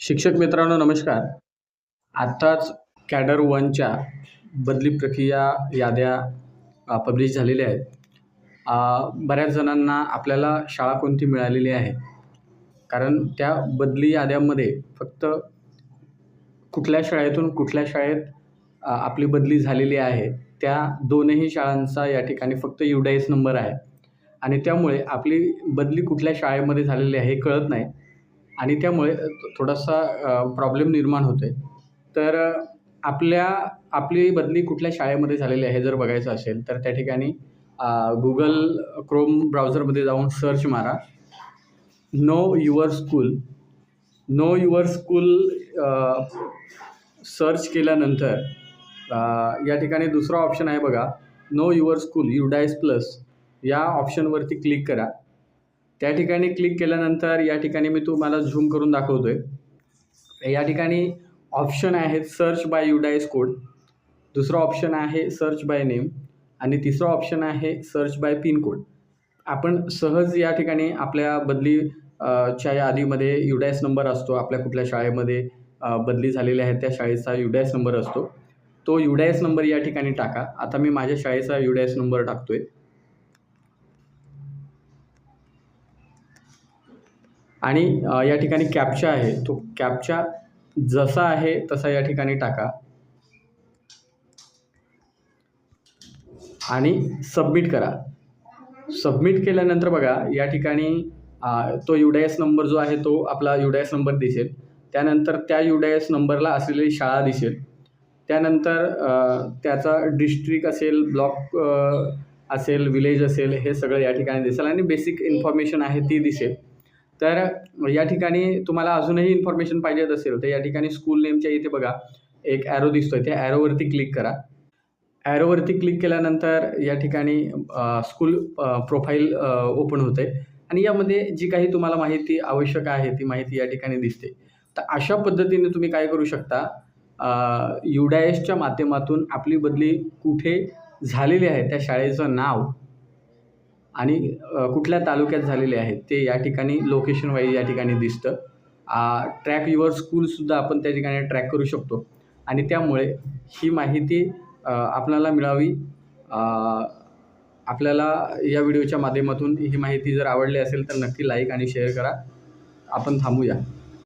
शिक्षक मित्रांनो नमस्कार. आत्ताच कॅडर वनच्या बदली प्रक्रिया याद्या पब्लिश झालेल्या आहेत. बऱ्याच जणांना आपल्याला शाळा कोणती मिळालेली आहे? कारण त्या बदली याद्यामध्ये फक्त कुठल्या शाळेतून कुठल्या शाळेत आपली बदली झालेली आहे त्या दोनही शाळांचा या ठिकाणी फक्त युडाईस नंबर आहे. आणि त्यामुळे आपली बदली कुठल्या शाळेमध्ये झालेली आहे हे कळत नाही. आणि त्यामुळे थोडासा प्रॉब्लेम निर्माण होतो आहे तर आपल्या आपली बदली कुठल्या शाळेमध्ये झालेली आहे जर बघायचं असेल तर त्या ठिकाणी गुगल क्रोम ब्राउझरमध्ये जाऊन सर्च मारा. Know your school know your school search केल्यानंतर या ठिकाणी दुसरा ऑप्शन आहे बघा. Know your school UDISE plus या ऑप्शनवरती क्लिक करा. त्या ठिकाणी क्लिक केल्यानंतर या ठिकाणी मी तुम्हाला झूम करून दाखवतो आहे या ठिकाणी ऑप्शन आहेत सर्च बाय युडाईस कोड दुसरा ऑप्शन आहे सर्च बाय नेम आणि तिसरा ऑप्शन आहे सर्च बाय पिन कोड आपण सहज या ठिकाणी आपल्या बदली च्या यादीमध्ये युडायस नंबर असतो. आपल्या कुठल्या शाळेमध्ये बदली झालेली आहे त्या शाळेचा युडायस नंबर असतो. तो युडायस नंबर या ठिकाणी टाका. आता मी माझ्या शाळेचा युडायस नंबर टाकतो आहे आणि या ठिकाणी कॅप्चा आहे. तो कॅप्चा जसा आहे तसा या ठिकाणी टाका. आणि सबमिट करा. सबमिट केल्यानंतर बघा या ठिकाणी तो यू डी एस नंबर जो आहे तो आपला यू डाय एस नंबर दिसेल. त्यानंतर त्या यू डाय एस नंबरला असलेली शाळा दिसेल. त्यानंतर त्याचा डिस्ट्रिक्ट असेल ब्लॉक असेल विलेज असेल हे सगळं या ठिकाणी दिसेल. आणि बेसिक इन्फॉर्मेशन आहे ती दिसेल. तर या ठिकाणी तुम्हाला अजूनही इन्फॉर्मेशन पाहिजेत असेल तर या ठिकाणी स्कूल नेमच्या इथे बघा एक ॲरो दिसतोय त्या ॲरोवरती क्लिक करा. ॲरोवरती क्लिक केल्यानंतर या ठिकाणी स्कूल प्रोफाईल ओपन होते आणि यामध्ये जी काही तुम्हाला माहिती आवश्यक आहे ती माहिती या ठिकाणी दिसते. तर अशा पद्धतीने तुम्ही काय करू शकता? युडायसच्या माध्यमातून आपली बदली कुठे झालेली आहे त्या शाळेचं नाव आणि कुठल्या तालुक्यात झालेले आहेत ते या ठिकाणी लोकेशन वाईज या ठिकाणी दिसतं. ट्रॅक युअर स्कूलसुद्धा आपण त्या ठिकाणी ट्रॅक करू शकतो. आणि त्यामुळे ही माहिती आपल्याला मिळावी. आपल्याला या व्हिडिओच्या माध्यमातून ही माहिती जर आवडली असेल तर नक्की लाईक आणि शेअर करा. आपण थांबूया.